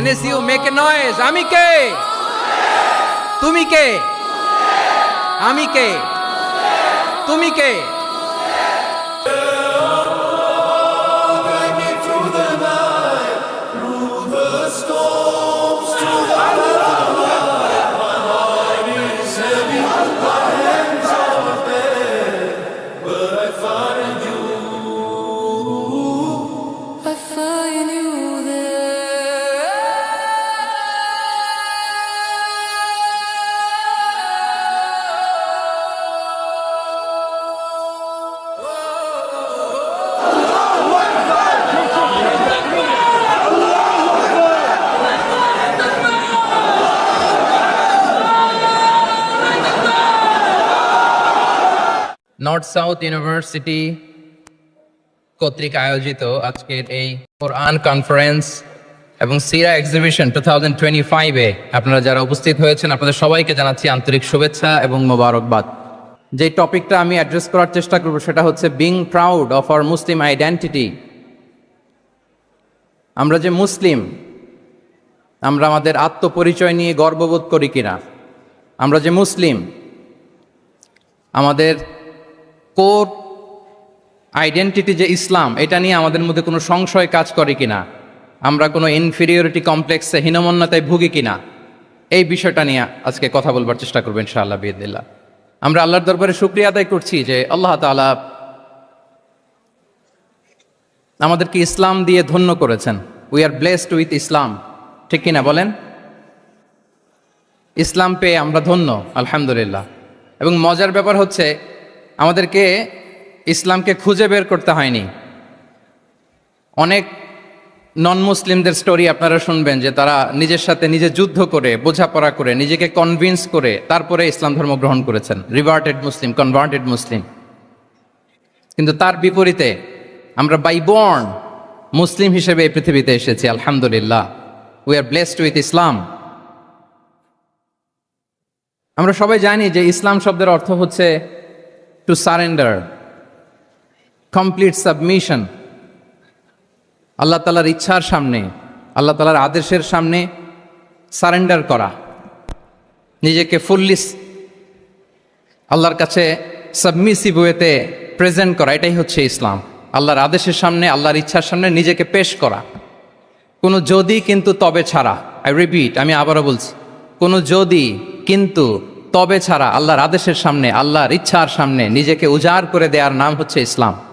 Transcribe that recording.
NSU make a noise আমি কে? তুমি কে? আমি কে? তুমি কে? নর্থ সাউথ ইউনিভার্সিটি কর্তৃক আয়োজিত আজকের এই কোরআন কনফারেন্স এবং সিরা এক্সিবিশন টু থাউজেন্ড টোয়েন্টি ফাইভে আপনারা যারা উপস্থিত হয়েছেন, আপনাদের সবাইকে জানাচ্ছি আন্তরিক শুভেচ্ছা এবং মোবারকবাদ। যে টপিকটা আমি অ্যাড্রেস করার চেষ্টা করব সেটা হচ্ছে being proud of our Muslim identity আমরা যে মুসলিম, আমরা আমাদের আত্মপরিচয় নিয়ে গর্ববোধ করি কিনা? আমরা যে মুসলিম, আমাদের কোর আইডেন্টিটি যে ইসলাম, এটা নিয়ে আমাদের মধ্যে কোনো সংশয় কাজ করে কিনা? আমরা কোনো ইনফিরিয়রিটি কমপ্লেক্সে হীনমন্যতায় ভুগি কিনা? এই বিষয়টা নিয়ে আজকে কথা বলবার চেষ্টা করব ইনশাআল্লাহ বিদিল্লা আমরা আল্লাহর দরবারে শুক্রিয়া আদায় করছি যে আল্লাহ তাআলা আমাদেরকে ইসলাম দিয়ে ধন্য করেছেন। We are blessed with Islam ঠিক কিনা বলেন? ইসলাম পেয়ে আমরা ধন্য, আলহামদুলিল্লাহ। এবং মজার ব্যাপার হচ্ছে আমাদেরকে ইসলামকে খুঁজে বের করতে হয়নি। অনেক নন মুসলিমদের স্টোরি আপনারা শুনবেন যে তারা নিজের সাথে নিজে যুদ্ধ করে, বোঝাপড়া করে, নিজেকে কনভিন্স করে তারপরে ইসলাম ধর্ম গ্রহণ করেছেন। রিভার্টেড মুসলিম কনভার্টেড মুসলিম কিন্তু তার বিপরীতে আমরা বাই বর্ন মুসলিম হিসেবে এই পৃথিবীতে এসেছি, আলহামদুলিল্লাহ। We are blessed with Islam আমরা সবাই জানি যে ইসলাম শব্দের অর্থ হচ্ছে টু সারেন্ডার কমপ্লিট সাবমিশন আল্লাহ তালার ইচ্ছার সামনে, আল্লাহ তালার আদেশের সামনে সারেন্ডার করা। নিজেকে ফুললি আল্লাহর কাছে সাবমিসিভ ওয়েতে প্রেজেন্ট করা, এটাই হচ্ছে ইসলাম। আল্লাহর আদেশের সামনে, আল্লাহর ইচ্ছার সামনে নিজেকে পেশ করা। কোনো যদি কিন্তু তবে ছাড়া। আই রিপিট আমি আবারও বলছি, কোনো যদি কিন্তু তবে ছাড়া আল্লাহর আদেশের সামনে, আল্লাহর ইচ্ছার সামনে নিজেকে উজাড় করে দেওয়ার নাম হচ্ছে ইসলাম।